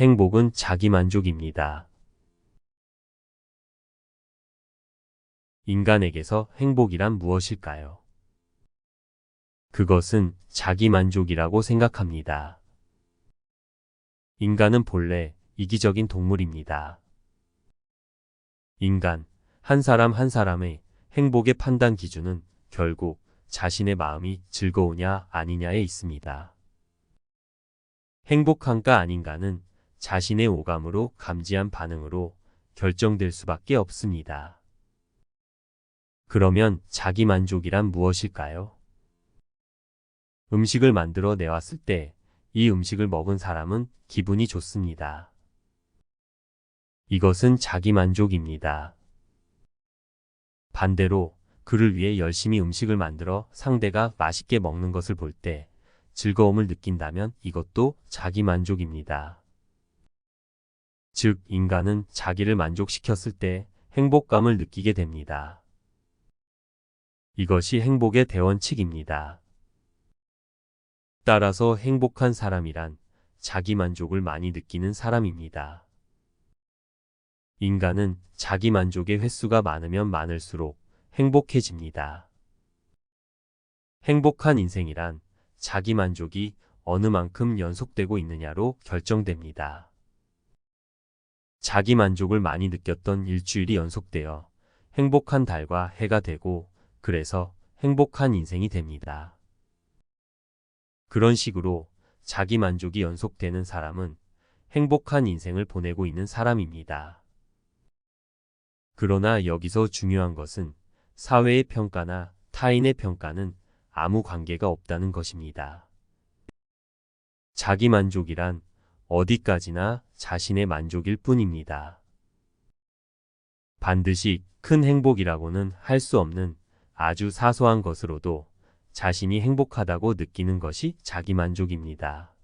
행복은 자기만족입니다. 인간에게서 행복이란 무엇일까요? 그것은 자기만족이라고 생각합니다. 인간은 본래 이기적인 동물입니다. 인간, 한 사람 한 사람의 행복의 판단 기준은 결국 자신의 마음이 즐거우냐 아니냐에 있습니다. 행복한가 아닌가는 자신의 오감으로 감지한 반응으로 결정될 수밖에 없습니다. 그러면 자기 만족이란 무엇일까요? 음식을 만들어 내왔을 때 이 음식을 먹은 사람은 기분이 좋습니다. 이것은 자기 만족입니다. 반대로 그를 위해 열심히 음식을 만들어 상대가 맛있게 먹는 것을 볼 때 즐거움을 느낀다면 이것도 자기 만족입니다. 즉, 인간은 자기를 만족시켰을 때 행복감을 느끼게 됩니다. 이것이 행복의 대원칙입니다. 따라서 행복한 사람이란 자기 만족을 많이 느끼는 사람입니다. 인간은 자기 만족의 횟수가 많으면 많을수록 행복해집니다. 행복한 인생이란 자기 만족이 어느 만큼 연속되고 있느냐로 결정됩니다. 자기 만족을 많이 느꼈던 일주일이 연속되어 행복한 달과 해가 되고 그래서 행복한 인생이 됩니다. 그런 식으로 자기 만족이 연속되는 사람은 행복한 인생을 보내고 있는 사람입니다. 그러나 여기서 중요한 것은 사회의 평가나 타인의 평가는 아무 관계가 없다는 것입니다. 자기 만족이란 어디까지나 자신의 만족일 뿐입니다. 반드시 큰 행복이라고는 할 수 없는 아주 사소한 것으로도 자신이 행복하다고 느끼는 것이 자기만족입니다.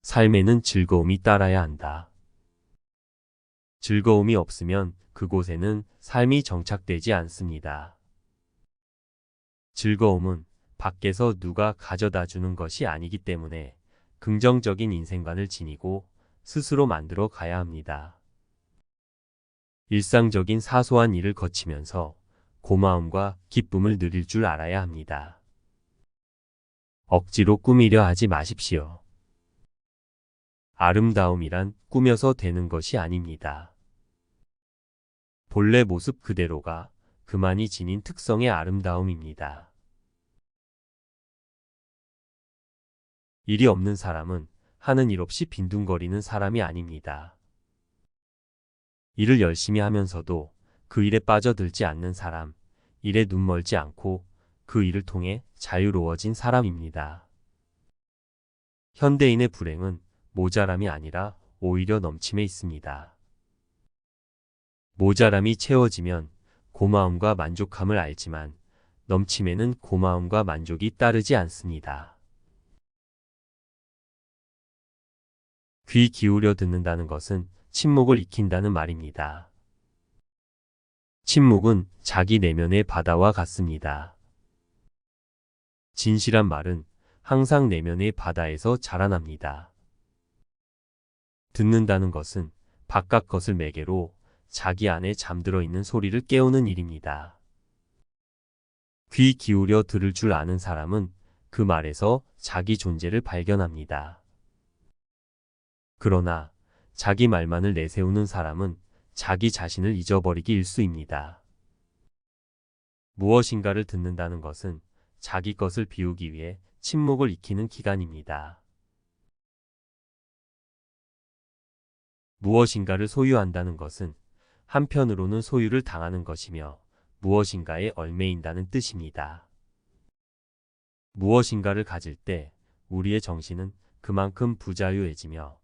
삶에는 즐거움이 따라야 한다. 즐거움이 없으면 그곳에는 삶이 정착되지 않습니다. 즐거움은 밖에서 누가 가져다 주는 것이 아니기 때문에 긍정적인 인생관을 지니고 스스로 만들어 가야 합니다. 일상적인 사소한 일을 거치면서 고마움과 기쁨을 누릴 줄 알아야 합니다. 억지로 꾸미려 하지 마십시오. 아름다움이란 꾸며서 되는 것이 아닙니다. 본래 모습 그대로가 그만이 지닌 특성의 아름다움입니다. 일이 없는 사람은 하는 일 없이 빈둥거리는 사람이 아닙니다. 일을 열심히 하면서도 그 일에 빠져들지 않는 사람, 일에 눈멀지 않고 그 일을 통해 자유로워진 사람입니다. 현대인의 불행은 모자람이 아니라 오히려 넘침에 있습니다. 모자람이 채워지면 고마움과 만족함을 알지만 넘침에는 고마움과 만족이 따르지 않습니다. 귀 기울여 듣는다는 것은 침묵을 익힌다는 말입니다. 침묵은 자기 내면의 바다와 같습니다. 진실한 말은 항상 내면의 바다에서 자라납니다. 듣는다는 것은 바깥 것을 매개로 자기 안에 잠들어 있는 소리를 깨우는 일입니다. 귀 기울여 들을 줄 아는 사람은 그 말에서 자기 존재를 발견합니다. 그러나 자기 말만을 내세우는 사람은 자기 자신을 잊어버리기 일수입니다. 무엇인가를 듣는다는 것은 자기 것을 비우기 위해 침묵을 익히는 기간입니다. 무엇인가를 소유한다는 것은 한편으로는 소유를 당하는 것이며 무엇인가에 얽매인다는 뜻입니다. 무엇인가를 가질 때 우리의 정신은 그만큼 부자유해지며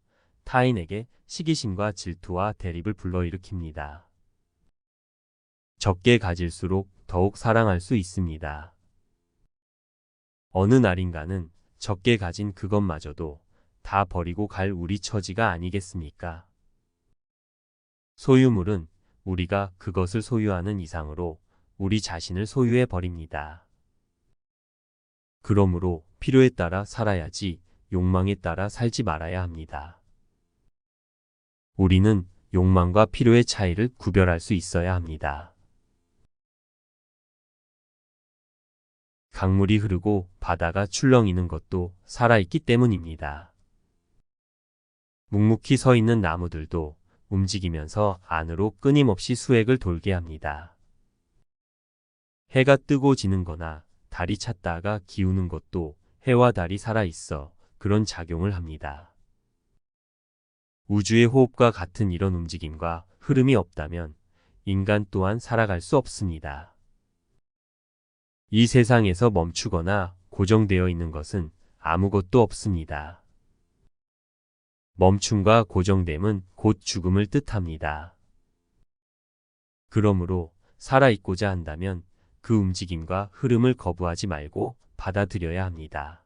타인에게 시기심과 질투와 대립을 불러일으킵니다. 적게 가질수록 더욱 사랑할 수 있습니다. 어느 날인가는 적게 가진 그것마저도 다 버리고 갈 우리 처지가 아니겠습니까? 소유물은 우리가 그것을 소유하는 이상으로 우리 자신을 소유해 버립니다. 그러므로 필요에 따라 살아야지 욕망에 따라 살지 말아야 합니다. 우리는 욕망과 필요의 차이를 구별할 수 있어야 합니다. 강물이 흐르고 바다가 출렁이는 것도 살아있기 때문입니다. 묵묵히 서 있는 나무들도 움직이면서 안으로 끊임없이 수액을 돌게 합니다. 해가 뜨고 지는 거나 달이 찼다가 기우는 것도 해와 달이 살아있어 그런 작용을 합니다. 우주의 호흡과 같은 이런 움직임과 흐름이 없다면 인간 또한 살아갈 수 없습니다. 이 세상에서 멈추거나 고정되어 있는 것은 아무것도 없습니다. 멈춤과 고정됨은 곧 죽음을 뜻합니다. 그러므로 살아있고자 한다면 그 움직임과 흐름을 거부하지 말고 받아들여야 합니다.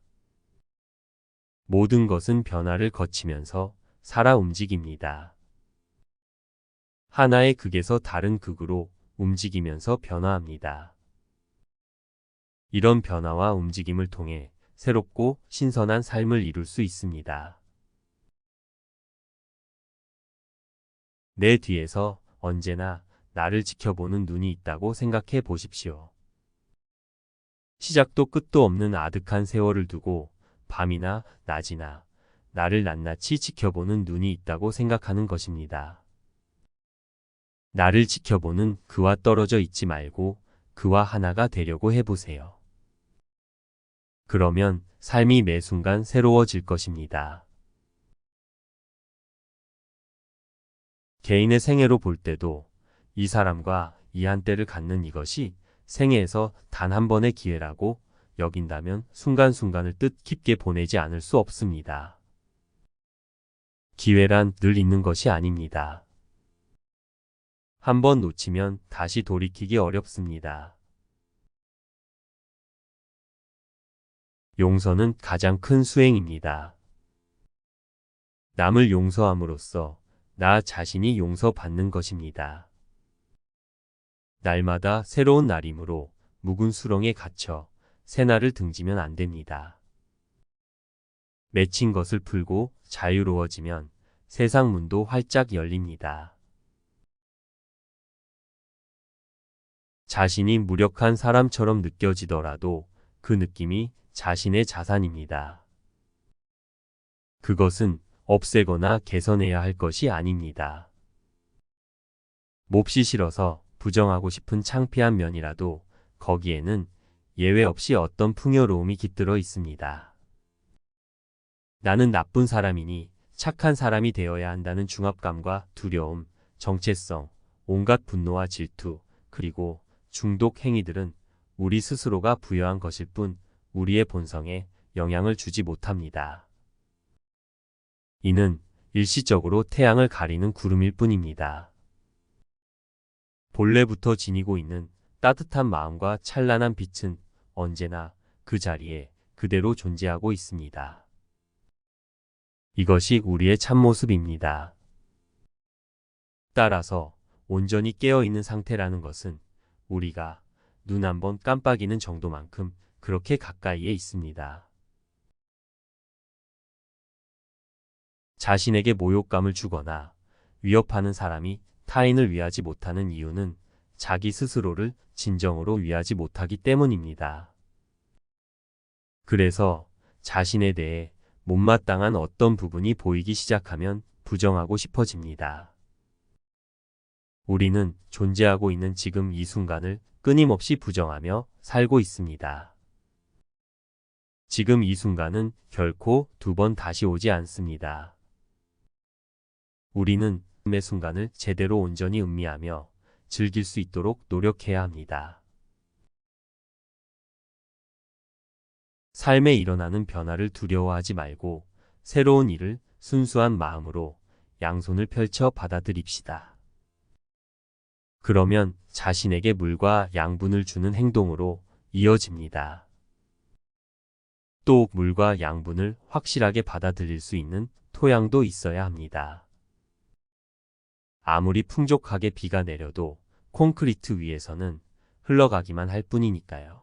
모든 것은 변화를 거치면서 살아 움직입니다. 하나의 극에서 다른 극으로 움직이면서 변화합니다. 이런 변화와 움직임을 통해 새롭고 신선한 삶을 이룰 수 있습니다. 내 뒤에서 언제나 나를 지켜보는 눈이 있다고 생각해 보십시오. 시작도 끝도 없는 아득한 세월을 두고 밤이나 낮이나 나를 낱낱이 지켜보는 눈이 있다고 생각하는 것입니다. 나를 지켜보는 그와 떨어져 있지 말고 그와 하나가 되려고 해보세요. 그러면 삶이 매 순간 새로워질 것입니다. 개인의 생애로 볼 때도 이 사람과 이 한때를 갖는 이것이 생애에서 단 한 번의 기회라고 여긴다면 순간순간을 뜻깊게 보내지 않을 수 없습니다. 기회란 늘 있는 것이 아닙니다. 한번 놓치면 다시 돌이키기 어렵습니다. 용서는 가장 큰 수행입니다. 남을 용서함으로써 나 자신이 용서받는 것입니다. 날마다 새로운 날이므로 묵은 수렁에 갇혀 새날을 등지면 안 됩니다. 맺힌 것을 풀고 자유로워지면 세상 문도 활짝 열립니다. 자신이 무력한 사람처럼 느껴지더라도 그 느낌이 자신의 자산입니다. 그것은 없애거나 개선해야 할 것이 아닙니다. 몹시 싫어서 부정하고 싶은 창피한 면이라도 거기에는 예외 없이 어떤 풍요로움이 깃들어 있습니다. 나는 나쁜 사람이니 착한 사람이 되어야 한다는 중압감과 두려움, 정체성, 온갖 분노와 질투, 그리고 중독 행위들은 우리 스스로가 부여한 것일 뿐 우리의 본성에 영향을 주지 못합니다. 이는 일시적으로 태양을 가리는 구름일 뿐입니다. 본래부터 지니고 있는 따뜻한 마음과 찬란한 빛은 언제나 그 자리에 그대로 존재하고 있습니다. 이것이 우리의 참모습입니다. 따라서 온전히 깨어 있는 상태라는 것은 우리가 눈 한 번 깜빡이는 정도만큼 그렇게 가까이에 있습니다. 자신에게 모욕감을 주거나 위협하는 사람이 타인을 위하지 못하는 이유는 자기 스스로를 진정으로 위하지 못하기 때문입니다. 그래서 자신에 대해 못마땅한 어떤 부분이 보이기 시작하면 부정하고 싶어집니다. 우리는 존재하고 있는 지금 이 순간을 끊임없이 부정하며 살고 있습니다. 지금 이 순간은 결코 두 번 다시 오지 않습니다. 우리는 매 순간을 제대로 온전히 음미하며 즐길 수 있도록 노력해야 합니다. 삶에 일어나는 변화를 두려워하지 말고 새로운 일을 순수한 마음으로 양손을 펼쳐 받아들입시다. 그러면 자신에게 물과 양분을 주는 행동으로 이어집니다. 또 물과 양분을 확실하게 받아들일 수 있는 토양도 있어야 합니다. 아무리 풍족하게 비가 내려도 콘크리트 위에서는 흘러가기만 할 뿐이니까요.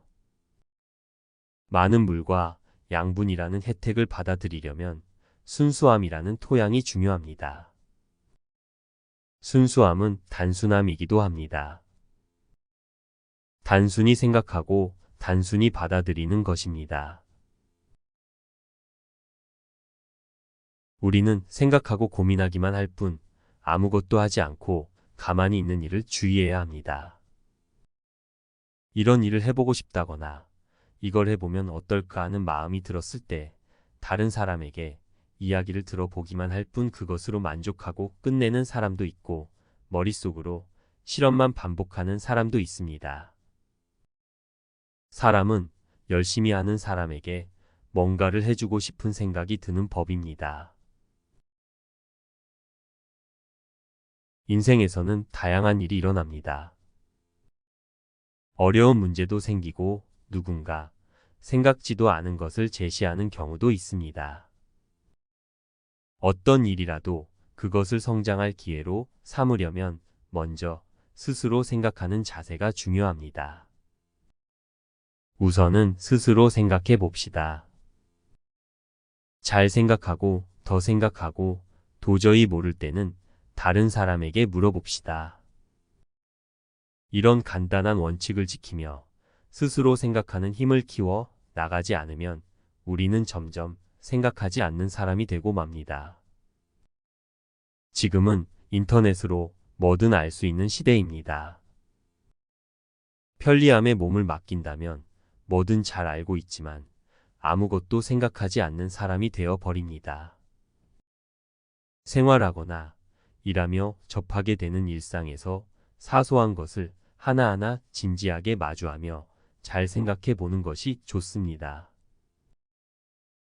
많은 물과 양분이라는 혜택을 받아들이려면 순수함이라는 토양이 중요합니다. 순수함은 단순함이기도 합니다. 단순히 생각하고 단순히 받아들이는 것입니다. 우리는 생각하고 고민하기만 할 뿐 아무것도 하지 않고 가만히 있는 일을 주의해야 합니다. 이런 일을 해보고 싶다거나 이걸 해보면 어떨까 하는 마음이 들었을 때 다른 사람에게 이야기를 들어보기만 할 뿐 그것으로 만족하고 끝내는 사람도 있고 머릿속으로 실험만 반복하는 사람도 있습니다. 사람은 열심히 하는 사람에게 뭔가를 해주고 싶은 생각이 드는 법입니다. 인생에서는 다양한 일이 일어납니다. 어려운 문제도 생기고 누군가 생각지도 않은 것을 제시하는 경우도 있습니다. 어떤 일이라도 그것을 성장할 기회로 삼으려면 먼저 스스로 생각하는 자세가 중요합니다. 우선은 스스로 생각해 봅시다. 잘 생각하고 더 생각하고 도저히 모를 때는 다른 사람에게 물어봅시다. 이런 간단한 원칙을 지키며 스스로 생각하는 힘을 키워 나가지 않으면 우리는 점점 생각하지 않는 사람이 되고 맙니다. 지금은 인터넷으로 뭐든 알 수 있는 시대입니다. 편리함에 몸을 맡긴다면 뭐든 잘 알고 있지만 아무것도 생각하지 않는 사람이 되어 버립니다. 생활하거나 일하며 접하게 되는 일상에서 사소한 것을 하나하나 진지하게 마주하며 잘 생각해 보는 것이 좋습니다.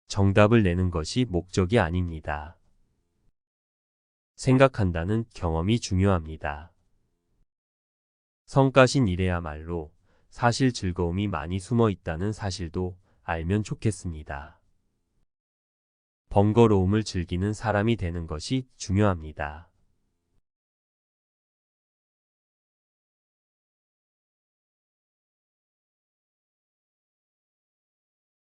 정답을 내는 것이 목적이 아닙니다. 생각한다는 경험이 중요합니다. 성가신 일에야말로 사실 즐거움이 많이 숨어 있다는 사실도 알면 좋겠습니다. 번거로움을 즐기는 사람이 되는 것이 중요합니다.